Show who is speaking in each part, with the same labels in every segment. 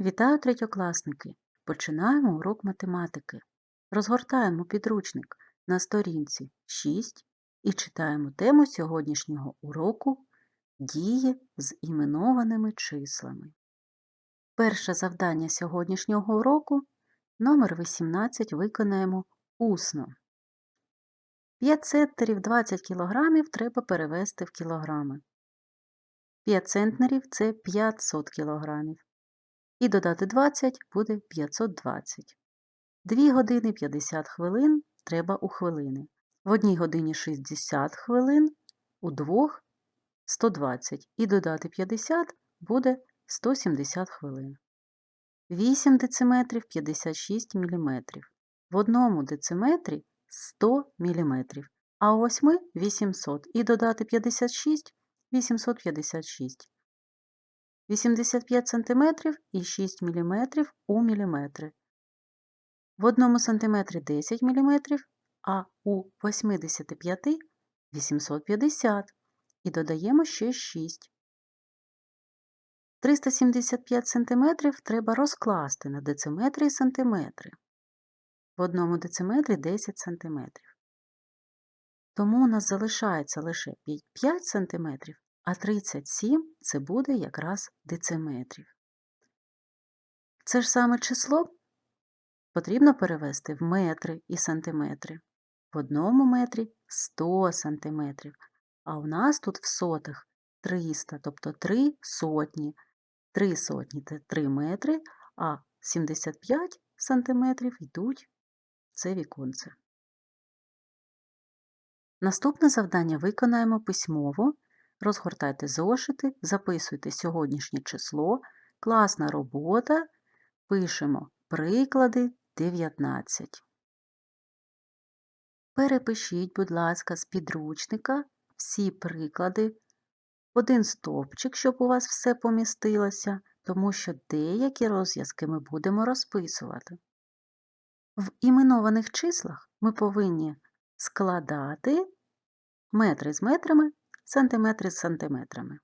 Speaker 1: Вітаю третьокласники! Починаємо урок математики. Розгортаємо підручник на сторінці 6 і читаємо тему сьогоднішнього уроку Дії з іменованими числами. Перше завдання сьогоднішнього уроку номер 18 виконаємо усно. 5 центнерів 20 кілограмів треба перевести в кілограми. 5 центнерів – це 500 кілограмів. І додати 20 буде 520. 2 години 50 хвилин треба у хвилини. В одній годині 60 хвилин, у двох 120. І додати 50 буде 170 хвилин. 8 дециметрів 56 мм. В одному дециметрі 100 мм, а у 8 – 800. І додати 56 – 856. 85 см і 6 мм у міліметри. В 1 см 10 мм, а у 85 – 850 і додаємо ще 6. 375 см треба розкласти на дециметри і сантиметри. В одному дециметрі 10 см. Тому у нас залишається лише 5 см а 37 це буде якраз дециметрів. Це ж саме число потрібно перевести в метри і сантиметри. В одному метрі 100 сантиметрів, а у нас тут в сотих 300, тобто 3 сотні. 3 сотні це 3 метри, а 75 сантиметрів йдуть це віконце. Наступне завдання виконаємо письмово Розгортайте зошити, записуйте сьогоднішнє число, класна робота, пишемо приклади 19. Перепишіть, будь ласка, з підручника всі приклади, один стовпчик, щоб у вас все помістилося, тому що деякі розв'язки ми будемо розписувати. В іменованих числах ми повинні складати метри з метрами сантиметри з сантиметрами.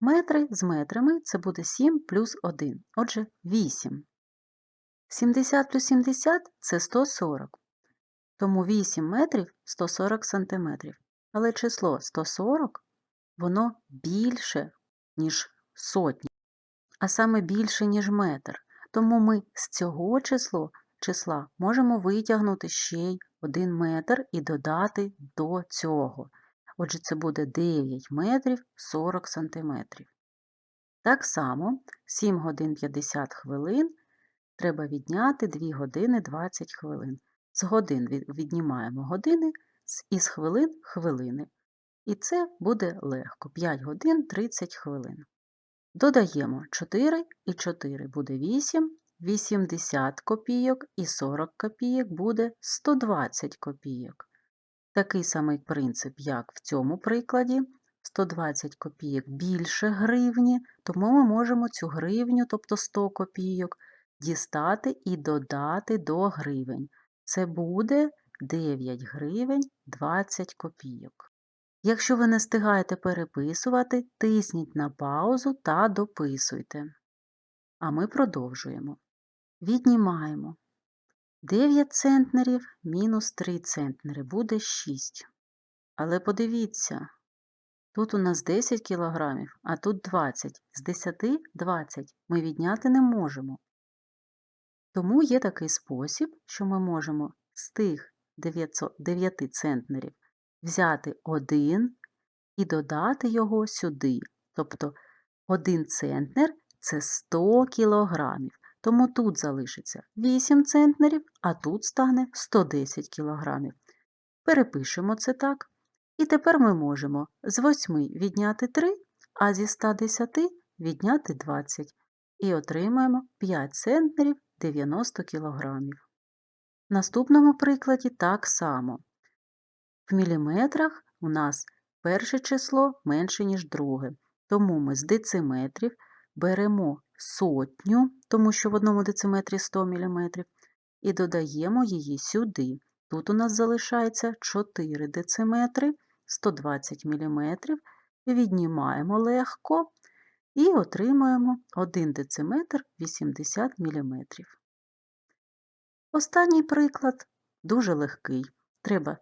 Speaker 1: Метри з метрами це буде 7 плюс 1, отже 8. 70 плюс 70 це 140. Тому 8 метрів 140 сантиметрів. Але число 140 воно більше, ніж сотні, а саме більше, ніж метр. Тому ми з цього число, числа можемо витягнути ще й 1 метр і додати до цього. Отже, це буде 9 метрів 40 сантиметрів. Так само 7 годин 50 хвилин треба відняти 2 години 20 хвилин. З годин віднімаємо години, із хвилин хвилини. І це буде легко 5 годин 30 хвилин. Додаємо 4 і 4 буде 8, 80 копійок і 40 копійок буде 120 копійок. Такий самий принцип, як в цьому прикладі. 120 копійок більше гривні, тому ми можемо цю гривню, тобто 100 копійок, дістати і додати до гривень. Це буде 9 гривень 20 копійок. Якщо ви не встигаєте переписувати, тисніть на паузу та дописуйте. А ми продовжуємо. Віднімаємо 9 центнерів мінус 3 центнери буде 6. Але подивіться, тут у нас 10 кілограмів, а тут 20. З 10 20 ми відняти не можемо. Тому є такий спосіб, що ми можемо з тих 9 центнерів взяти 1 і додати його сюди. Тобто 1 центнер це 100 кілограмів. Тому тут залишиться 8 центнерів, а тут стане 110 кілограмів. Перепишемо це так. І тепер ми можемо з 8 відняти 3, а зі 110 відняти 20. І отримаємо 5 центнерів 90 кілограмів. В наступному прикладі так само. В міліметрах у нас перше число менше, ніж друге. Тому ми з дециметрів беремо сотню, тому що в одному дециметрі 100 мм, і додаємо її сюди. Тут у нас залишається 4 дециметри, 120 мм, віднімаємо легко. і отримуємо 1 дециметр 80 мм. Останній приклад дуже легкий. Треба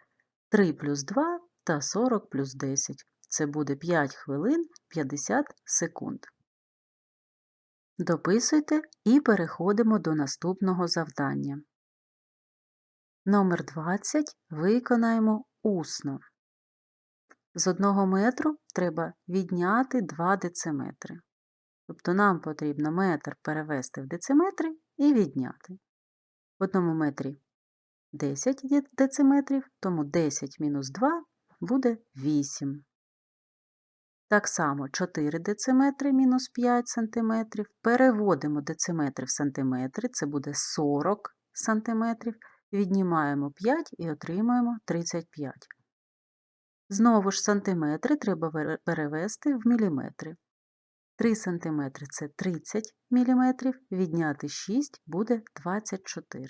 Speaker 1: 3 плюс 2 та 40 плюс 10. Це буде 5 хвилин 50 секунд. Дописуйте і переходимо до наступного завдання. Номер 20 виконаємо усно. З 1 метру треба відняти 2 дециметри. Тобто нам потрібно метр перевести в дециметри і відняти. В одному метрі 10 дециметрів, тому 10 мінус 2 буде 8. Так само 4 дециметри мінус 5 сантиметрів. Переводимо дециметри в сантиметри, це буде 40 сантиметрів. Віднімаємо 5 і отримаємо 35. Знову ж сантиметри треба перевести в міліметри. 3 см це 30 мм, відняти 6 буде 24.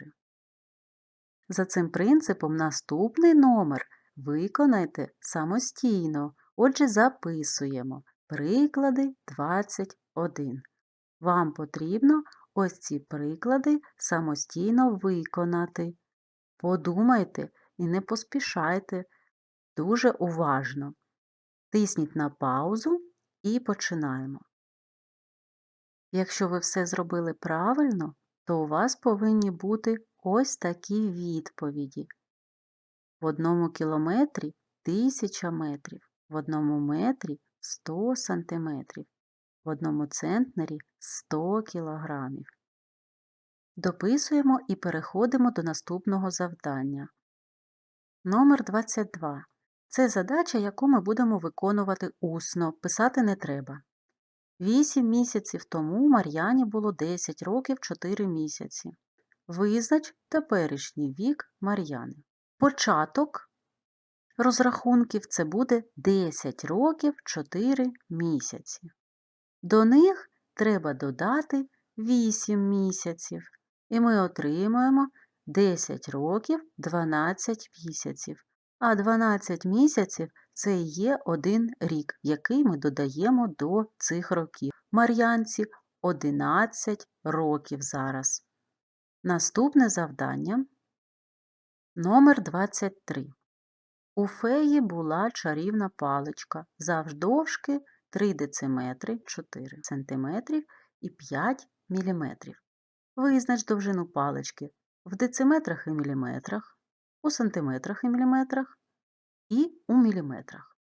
Speaker 1: За цим принципом наступний номер виконайте самостійно. Отже, записуємо приклади 21. Вам потрібно ось ці приклади самостійно виконати. Подумайте і не поспішайте дуже уважно. Тисніть на паузу і починаємо. Якщо ви все зробили правильно, то у вас повинні бути ось такі відповіді. В одному кілометрі тисяча метрів, в одному метрі 100 сантиметрів, в одному центнері 100 кілограмів. Дописуємо і переходимо до наступного завдання. Номер 22. Це задача, яку ми будемо виконувати усно, писати не треба. Вісім місяців тому Мар'яні було 10 років 4 місяці. Визнач теперішній вік Мар'яни. Початок розрахунків це буде 10 років 4 місяці. До них треба додати 8 місяців, і ми отримуємо 10 років 12 місяців. А 12 місяців це є один рік, який ми додаємо до цих років. Мар'янці 11 років зараз. Наступне завдання номер 23. У феї була чарівна паличка завждовжки 3 дециметри 4 см і 5 мм. Визнач довжину палички в дециметрах і міліметрах, у сантиметрах і міліметрах і у міліметрах.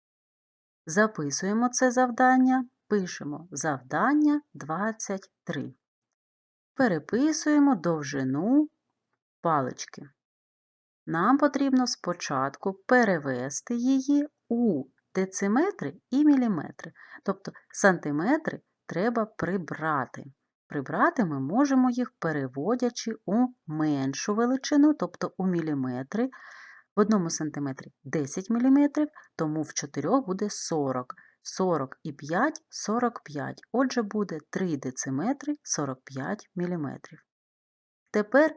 Speaker 1: Записуємо це завдання, пишемо завдання 23. Переписуємо довжину палички. Нам потрібно спочатку перевести її у дециметри і міліметри. Тобто сантиметри треба прибрати. Прибрати ми можемо їх, переводячи у меншу величину, тобто у міліметри. В одному сантиметрі 10 мм, тому в 4 буде 40. 40 і 5 – 45. Отже, буде 3 дециметри 45 мм. Тепер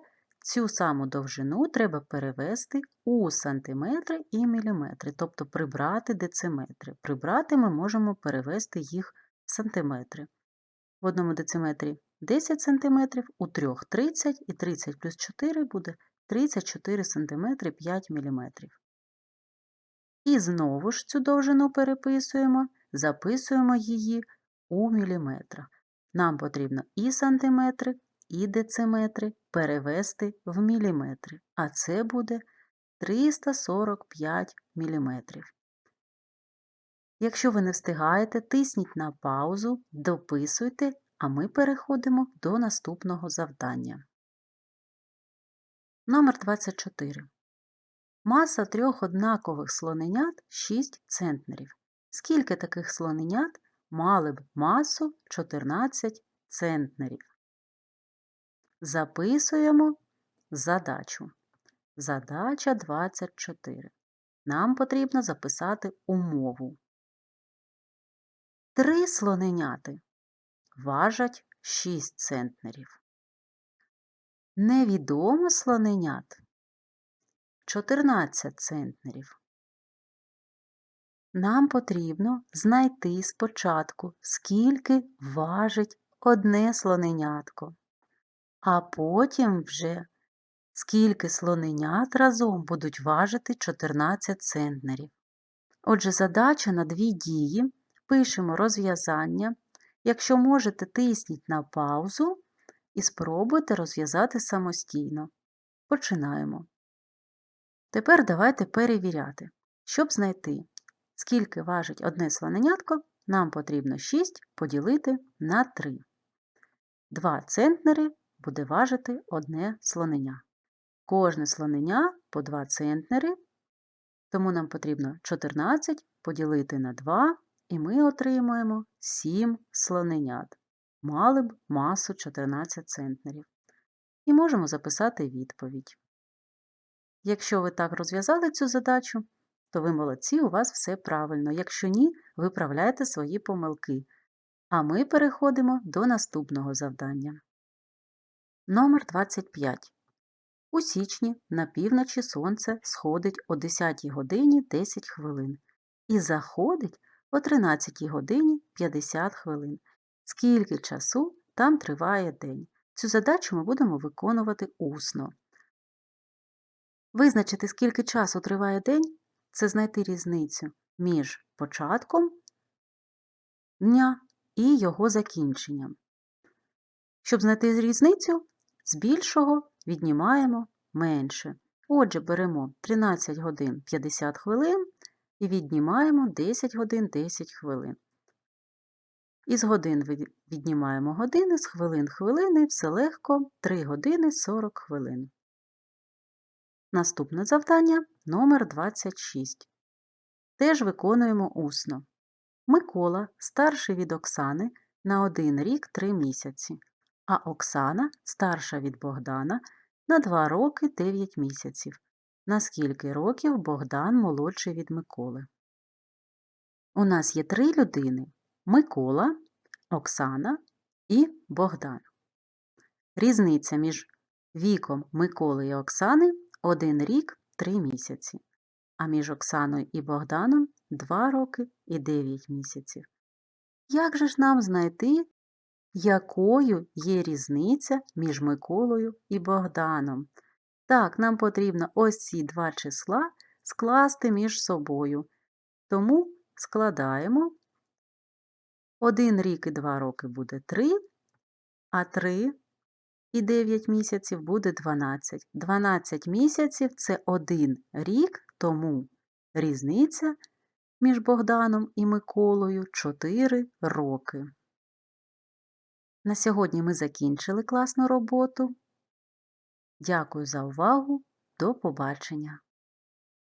Speaker 1: цю саму довжину треба перевести у сантиметри і міліметри, тобто прибрати дециметри. Прибрати ми можемо перевести їх в сантиметри. В одному дециметрі 10 см, у трьох 30 і 30 плюс 4 буде 34 см 5 мм. І знову ж цю довжину переписуємо, записуємо її у міліметрах. Нам потрібно і сантиметри, і дециметри перевести в міліметри, а це буде 345 мм. Якщо ви не встигаєте, тисніть на паузу, дописуйте, а ми переходимо до наступного завдання. Номер 24. Маса трьох однакових слоненят 6 центнерів. Скільки таких слоненят мали б масу 14 центнерів? Записуємо задачу. Задача 24. Нам потрібно записати умову. Три слоненяти важать 6 центнерів. Невідомо слоненят 14 центнерів. Нам потрібно знайти спочатку, скільки важить одне слоненятко, а потім вже скільки слоненят разом будуть важити 14 центнерів. Отже, задача на дві дії. Пишемо розв'язання. Якщо можете, тисніть на паузу і спробуйте розв'язати самостійно. Починаємо. Тепер давайте перевіряти. Щоб знайти, скільки важить одне слоненятко, нам потрібно 6 поділити на 3. 2 центнери буде важити одне слоненя. Кожне слоненя по 2 центнери, тому нам потрібно 14 поділити на 2, і ми отримуємо 7 слоненят. Мали б масу 14 центнерів. І можемо записати відповідь. Якщо ви так розв'язали цю задачу, то ви молодці, у вас все правильно. Якщо ні, виправляйте свої помилки. А ми переходимо до наступного завдання. Номер 25. У січні на півночі сонце сходить о 10 годині 10 хвилин і заходить о 13 годині 50 хвилин. Скільки часу там триває день? Цю задачу ми будемо виконувати усно. Визначити, скільки часу триває день, це знайти різницю між початком дня і його закінченням. Щоб знайти різницю, з більшого віднімаємо менше. Отже, беремо 13 годин 50 хвилин і віднімаємо 10 годин 10 хвилин. Із годин віднімаємо години, з хвилин хвилини, все легко 3 години 40 хвилин. Наступне завдання номер 26. Теж виконуємо усно. Микола старший від Оксани на один рік 3 місяці, а Оксана старша від Богдана на 2 роки 9 місяців. На скільки років Богдан молодший від Миколи? У нас є три людини Микола, Оксана і Богдан. Різниця між віком Миколи і Оксани один рік три місяці, а між Оксаною і Богданом два роки і дев'ять місяців. Як же ж нам знайти, якою є різниця між Миколою і Богданом? Так, нам потрібно ось ці два числа скласти між собою. Тому складаємо. Один рік і два роки буде 3, а 3 і 9 місяців буде 12. 12 місяців це один рік, тому різниця між Богданом і Миколою 4 роки. На сьогодні ми закінчили класну роботу. Дякую за увагу. До побачення!